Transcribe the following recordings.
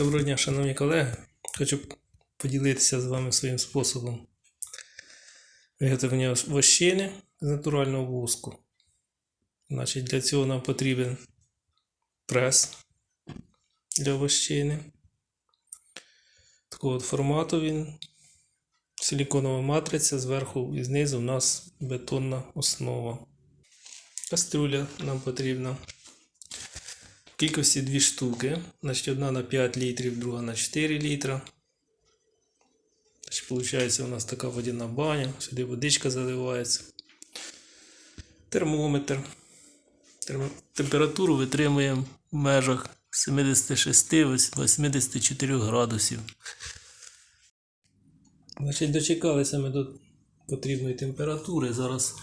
Доброго дня, шановні колеги. Хочу поділитися з вами своїм способом виготовлення вощини з натурального воску. Значить, для цього нам потрібен прес для вощини. Такого от формату він. Силіконова матриця, зверху і знизу у нас бетонна основа. Кастрюля нам потрібна кількості 2 штуки. Значить, одна на 5 літрів, друга на 4 літра. Значить, Получається у нас така водяна баня, сюди водичка заливається. Термометр. Температуру витримуємо в межах 76-84 градусів. Значить, дочекалися ми до потрібної температури. Зараз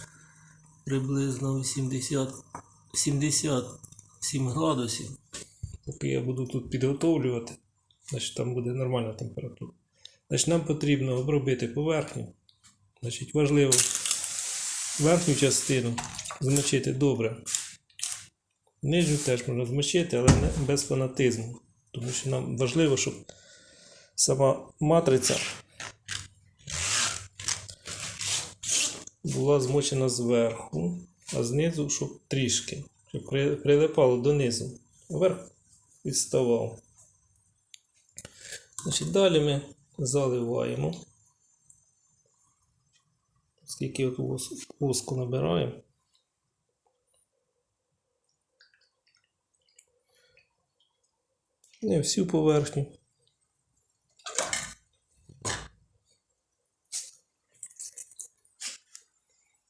приблизно 80, 77 градусів. Поки я буду тут підготовлювати, значить там буде нормальна температура. Значить, нам потрібно обробити поверхню. Значить, важливо верхню частину змочити добре. Нижню теж можна змочити, але не без фанатизму. Тому що нам важливо, щоб сама матриця була змочена зверху, а знизу, щоб трішки, щоб прилипало донизу. Вверх відставав. Значить, далі ми заливаємо. Скільки от вос- воску набираємо. Не всю поверхню.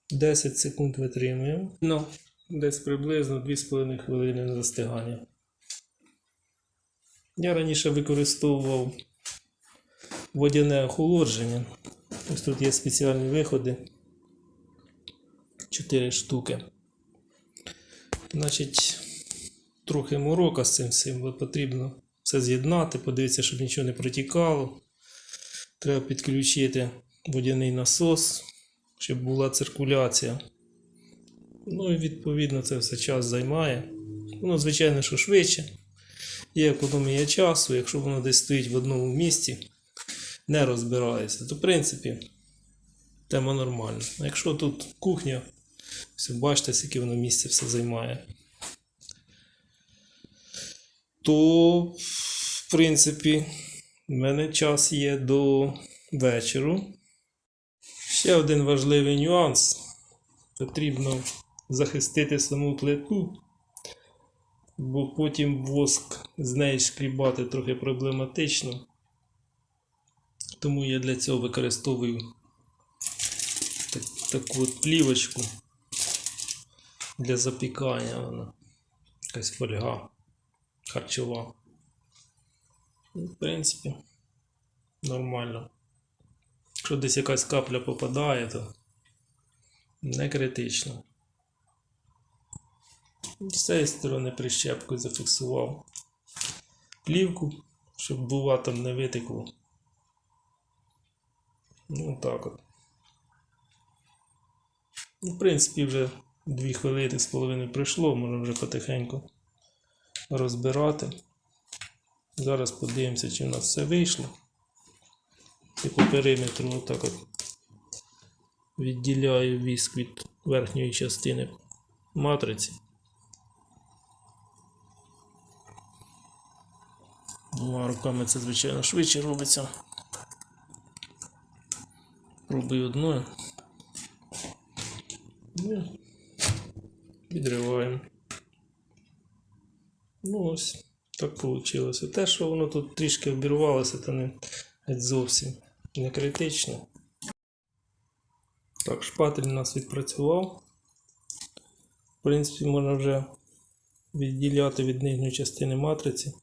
Десять секунд витримуємо. Ну, десь приблизно 2,5 хвилини застигання. Я раніше використовував водяне охолодження. Ось тут є спеціальні виходи. 4 штуки. Значить, трохи морока з цим всім, бо потрібно все з'єднати, подивитися, щоб нічого не протікало. Треба підключити водяний насос, щоб була циркуляція. Ну і відповідно це все час займає. Воно, звичайно, що швидше. Є економія часу, якщо воно десь стоїть в одному місці, не розбирається, то в принципі тема нормальна. А якщо тут кухня, все бачите, скільки воно місця все займає, то в принципі в мене час є до вечору. Ще один важливий нюанс. Потрібно захистити саму плиту, бо потім воск з неї шкрібати трохи проблематично. Тому я для цього використовую так, таку от плівочку для запікання. Вона якась фольга харчова. Ну, В принципі, нормально. Якщо десь якась капля попадає, то не критично. З цієї сторони прищепкою зафіксував плівку, щоб бува там не витекло. Ну так от. Ну, В принципі, вже 2 хвилини з половиною пройшло, можна вже потихеньку розбирати. Зараз подивимося, чи в нас все вийшло. І по периметру отак от відділяю віск від верхньої частини матриці. Двома руками це, звичайно, швидше робиться. Пробую одною. Ну, відриваємо. Ну ось, так вийшло. Те, що воно тут трішки обірвалося, то не зовсім не критично. Так, шпатель у нас відпрацював. В принципі, можна вже відділяти від нижньої частини матриці.